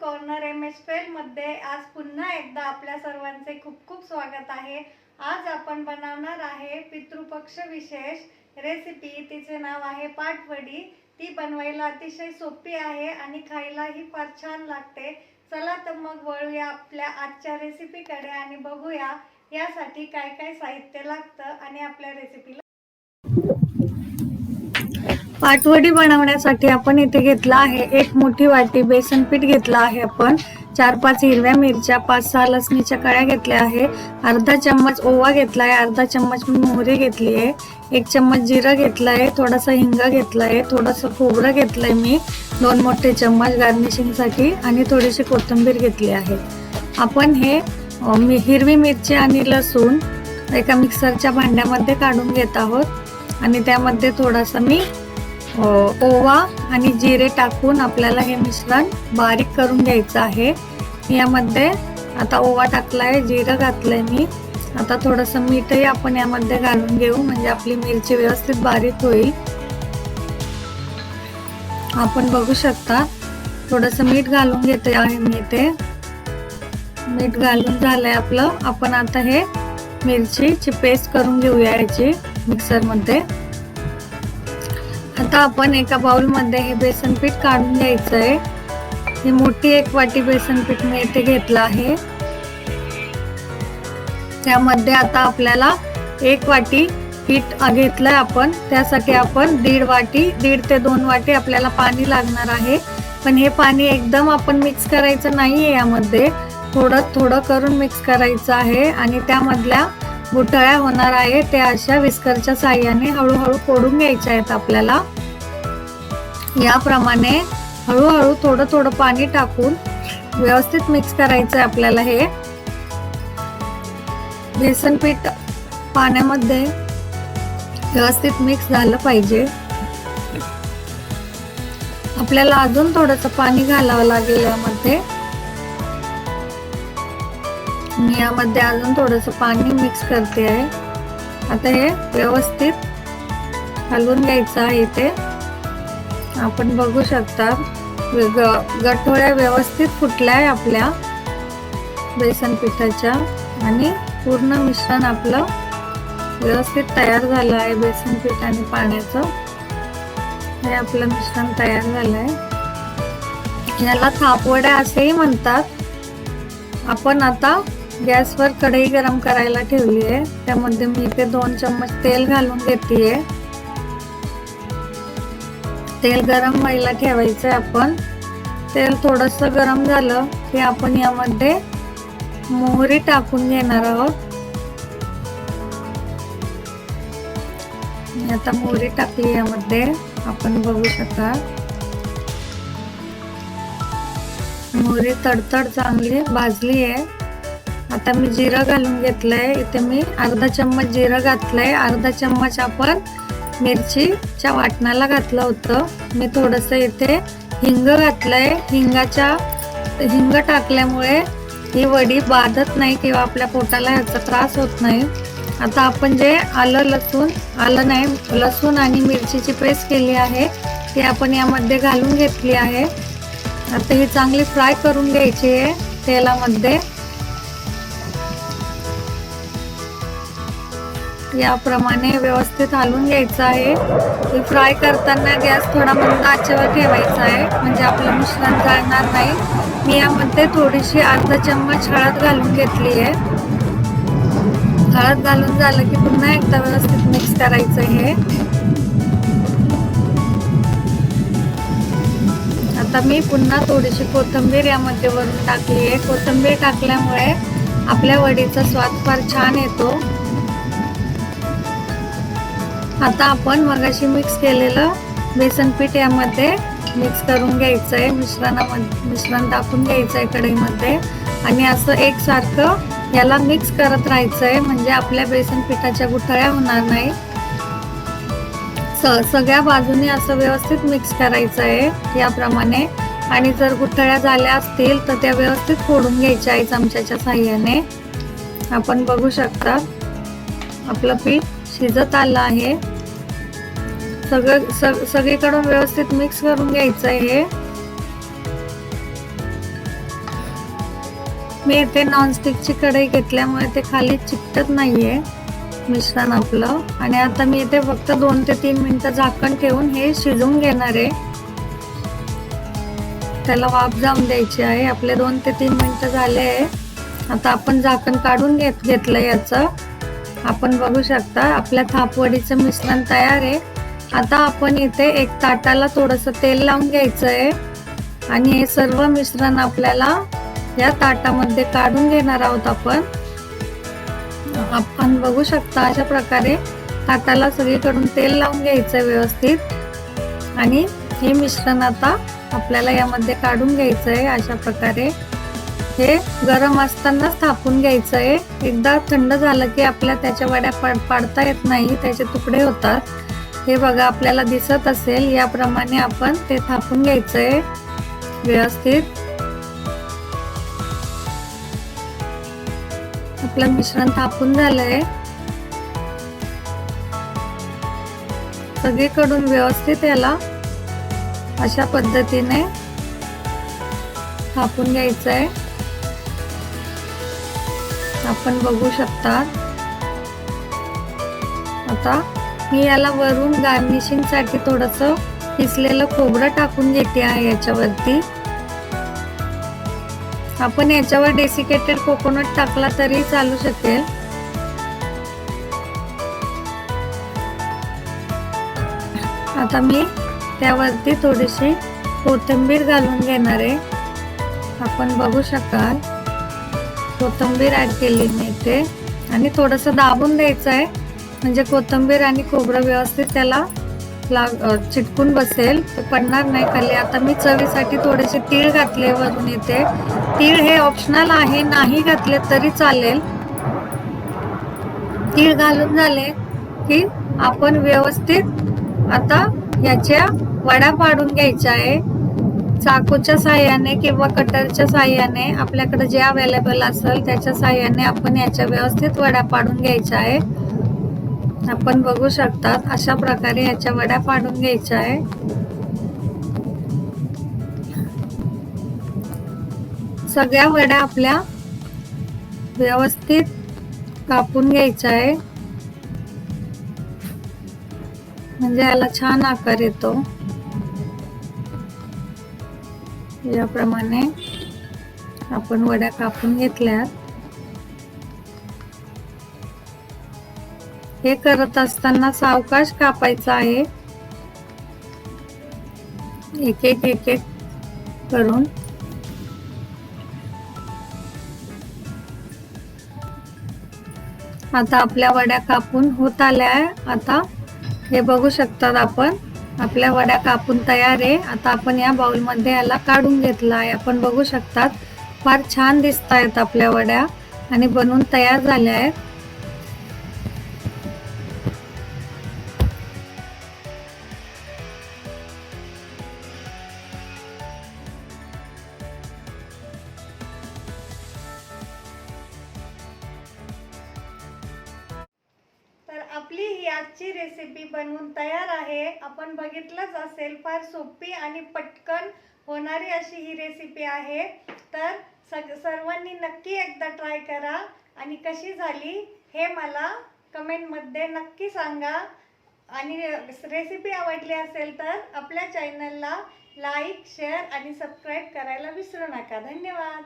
Corner M एसमध्ये आज पुन्हा एकदा आपल्या सर्वांचे खूप खूप स्वागत आहे. आज आपण बनवणार आहे पितृपक्ष विशेष रेसिपी तिचे नाव आहे पाटवडी. ती बनवायला अतिशय सोपी आहे आणि खायलाही फार छान लागते. चला तर मग वळूया आपल्या आजच्या रेसिपीकडे आणि बघूया यासाठी काय काय साहित्य लागतं आणि आपल्या रेसिपीला पाटवडी बनवण्यासाठी आपण इथे घेतला आहे. एक मोठी वाटी बेसन पीठ घेतला आहे आपण. चार पाच हिरव्या मिरच्या पाच सहा लसणीच्या कळ्या घेतल्या आहे. अर्धा चम्मच ओवा घेतला आहे अर्धा चम्मच मी मोहरी घेतली आहे. एक चम्मच जिरं घेतलं आहे थोडासा हिंग घेतला आहे थोडंसं खोबरं घेतलं आहे मी. दोन मोठे चम्मच गार्निशिंगसाठी आणि थोडीशी कोथिंबीर घेतली आहे. आपण हे मी हिरवी मिरची आणि लसूण एका मिक्सरच्या भांड्यामध्ये काढून घेत आहोत. आणि त्यामध्ये थोडासा मी ओवा आणि जिरे टाकून आपल्याला हे मिश्रण बारीक करून घ्यायचं आहे. यामध्ये आता ओवा टाकलाय जिरं घातलंय मी. आता थोडंसं मीठही आपण यामध्ये घालून घेऊ म्हणजे आपली मिरची व्यवस्थित बारीक होईल. आपण बघू शकता थोडंसं मीठ घालून घेते आहे मी ते मीठ घालून झालंय आपलं. आपण आता हे मिरचीची पेस्ट करून घेऊया याची मिक्सरमध्ये आता आपण एका बाउलमध्ये हे बेसन पीठ काढून घ्यायचं आहे ही मोठी एक वाटी बेसन पीठ मी इथे घेतलं आहे. त्यामध्ये आता आपल्याला एक वाटी पीठ घेतलंय आपण. त्यासाठी आपण दीड वाटी दीड ते दोन वाटी आपल्याला पाणी लागणार आहे. पण हे पाणी एकदम आपण मिक्स करायचं नाही आहे यामध्ये. थोडं थोडं करून मिक्स करायचं आहे. आणि त्यामधल्या गुठळ्या होणार आहे त्या अशा विस्करच्या साह्याने हळूहळू फोडून घ्यायच्या आहेत आपल्याला. याप्रमाणे हळूहळू थोडं थोडं पाणी टाकून व्यवस्थित मिक्स करायचं आहे आपल्याला हे. बेसन पीठ पाण्यामध्ये व्यवस्थित मिक्स झालं पाहिजे. आपल्याला अजून थोडंसं पाणी घालावं लागेल यामध्ये. मी यामध्ये अजून थोडंसं पाणी मिक्स करते आहे. आता हे व्यवस्थित हलवून घ्यायचं आहे इथे. आपण बघू शकता ग- गठोळ्या व्यवस्थित फुटल्या आहे आपल्या बेसन पिठाच्या आणि पूर्ण मिश्रण आपलं व्यवस्थित तयार झालं आहे बेसन पीठ आणि पाण्याचं. हे आपलं मिश्रण तयार झालं आहे. याला थापवड्या असेही म्हणतात. आपण आता गॅसवर कढई गरम करायला ठेवली आहे त्यामध्ये मी इथे दोन चम्मच तेल घालून घेते तेल गरम व्हायला ठेवायचं आपण. तेल थोडस गरम झालं की आपण यामध्ये मोहरी टाकून घेणार आहोत. आता मोहरी टाकली यामध्ये. आपण बघू शकता. मोहरी तडतड चांगली भाजली आहे आता मी जिरं घालून घेतलंय. इथे मी अर्धा चम्मच जिरं घातलंय. अर्धा चम्मच आपण मिरचीच्या वाटणाला घातलं होतं. मी थोडंसं इथे हिंग घातलंय. हिंगाच्या हिंग टाकल्यामुळे ही वडी बाधत नाही किंवा आपल्या पोटाला ह्याचा त्रास होत नाही. आता आपण जे आलं लसूण आलं नाही लसूण आणि मिरचीची पेस्ट केली आहे ती आपण यामध्ये घालून घेतली आहे. आता ही चांगली फ्राय करून घ्यायची आहे तेलामध्ये. याप्रमाणे व्यवस्थित हलवून घ्यायचं आहे. फ्राय करताना गॅस थोडा मंद आचेवर ठेवायचा आहे. म्हणजे आपलं मिश्रण जाळणार नाही. मी यामध्ये थोडीशी अर्धा चम्मच हळद घालून घेतली आहे. हळद घालून झालं की पुन्हा एकदा व्यवस्थित मिक्स करायचं हे आता मी पुन्हा थोडीशी कोथिंबीर यामध्ये वरून टाकली आहे. कोथिंबीर टाकल्यामुळे आपल्या वडीचा स्वाद फार छान येतो. आता आपण मगाशी मिक्स केलेलं बेसन पीठ यामध्ये मिक्स करून घ्यायचं आहे मिश्रणामध्ये मिश्रण टाकून घ्यायचं आहे कढईमध्ये. आणि असं एकसारखं याला मिक्स करत राहायचं आहे म्हणजे आपल्या बेसन पिठाच्या गुठळ्या होणार नाही. स सगळ्या बाजूने असं व्यवस्थित मिक्स करायचं आहे याप्रमाणे. आणि जर गुठळ्या झाल्या असतील तर त्या व्यवस्थित फोडून घ्यायच्या आहे चमच्याच्या साह्याने. आपण बघू शकता. आपलं पीठ शिजत आलं आहे. सगळं सग सगळीकडून व्यवस्थित मिक्स करून घ्यायचं आहे हे. मी इथे नॉनस्टिकची कढई घेतल्यामुळे ते खाली चिकटत नाहीये मिश्रण आपलं. आणि आता मी इथे फक्त दोन ते तीन मिनिटं झाकण ठेवून हे शिजवून घेणार आहे. त्याला वाफ जाऊन द्यायची आहे. आपले दोन ते तीन मिनिटं झाले आहे. आता आपण झाकण काढून घेत घेतलं याचं. आपण बघू शकता आपल्या थापवडीचं मिश्रण तयार आहे. आता आपण इथे एक ताटाला थोडंसं तेल लावून घ्यायचं आहे आणि हे सर्व मिश्रण आपल्याला या ताटामध्ये काढून घेणार आहोत आपण. आपण बघू शकता अशा प्रकारे ताटाला सगळीकडून तेल लावून घ्यायचं व्यवस्थित. आणि हे मिश्रण आता आपल्याला यामध्ये काढून घ्यायचं आहे अशा प्रकारे. हे गरम असतानाच थापून घ्यायचं आहे एकदा थंड झालं की आपल्या त्याच्या वड्या पाड पाडता येत नाही त्याचे तुकडे होतात. हे बघा आपल्याला दिसत असेल याप्रमाणे आपण ते थापून घ्यायचं आहे व्यवस्थित. आपलं मिश्रण थापून झालंय. सगळीकडून व्यवस्थित याला अशा पद्धतीने थापून घ्यायचं आहे आपण बघू शकता आता मी याला वरून गार्निशिंगसाठी थोडंसं किसलेलं खोबरं टाकून घेते आहे याच्यावरती. आपण याच्यावर डेसिकेटेड कोकोनट टाकला तरी चालू शकेल. आता मी त्यावरती थोडीशी कोथिंबीर घालून घेणार आहे. आपण बघू शकाल. कोथिंबीर ऍड केली मी इथे. आणि थोडंसं दाबून द्यायचं आहे. म्हणजे कोथिंबीर आणि खोबरं व्यवस्थित त्याला लाग चिटकून बसेल. ते पडणार नाही खाली. आता मी चवीसाठी थोडेसे तीळ घातले वरून येते. तीळ हे ऑप्शनल आहे नाही घातले तरी चालेल. तीळ घालून झाले की आपण व्यवस्थित आता याच्या वडा पाडून घ्यायच्या आहे. चाकूच्या साह्याने किंवा कटरच्या साह्याने आपल्याकडे जे अवेलेबल असेल त्याच्या साह्याने आपण याच्या व्यवस्थित वडा पाडून घ्यायच्या आहे. आपण बघू शकतात अशा प्रकारे याच्या वड्या पाडून घ्यायच्या आहे. सगळ्या वड्या आपल्या व्यवस्थित कापून घ्यायच्या आहे. म्हणजे याला छान आकार येतो. याप्रमाणे आपण वड्या कापून घेतल्यात. हे करत असताना सावकाश कापायचं आहे. एक एक एक एक करून. आता आपल्या वड्या कापून होत आल्या आहे आता हे बघू शकतात आपण. आपल्या वड्या कापून तयार आहे. आता आपण या बाउलमध्ये याला काढून घेतला आहे आपण बघू शकतात. फार छान दिसत आहेत आपल्या वड्या. आणि बनवून तयार झाल्या आहेत. आजची रेसिपी बनवून तयार आहे. आपण बघितलंच असेल फार सोपी आणि पटकन होणारी अशी ही रेसिपी आहे. तर सग सर्वांनी नक्की एकदा ट्राय करा. आणि कशी झाली हे मला कमेंटमध्ये नक्की सांगा. आणि रेसिपी आवडली असेल तर आपल्या चॅनलला लाईक शेअर आणि सबस्क्राईब करायला विसरू नका. धन्यवाद.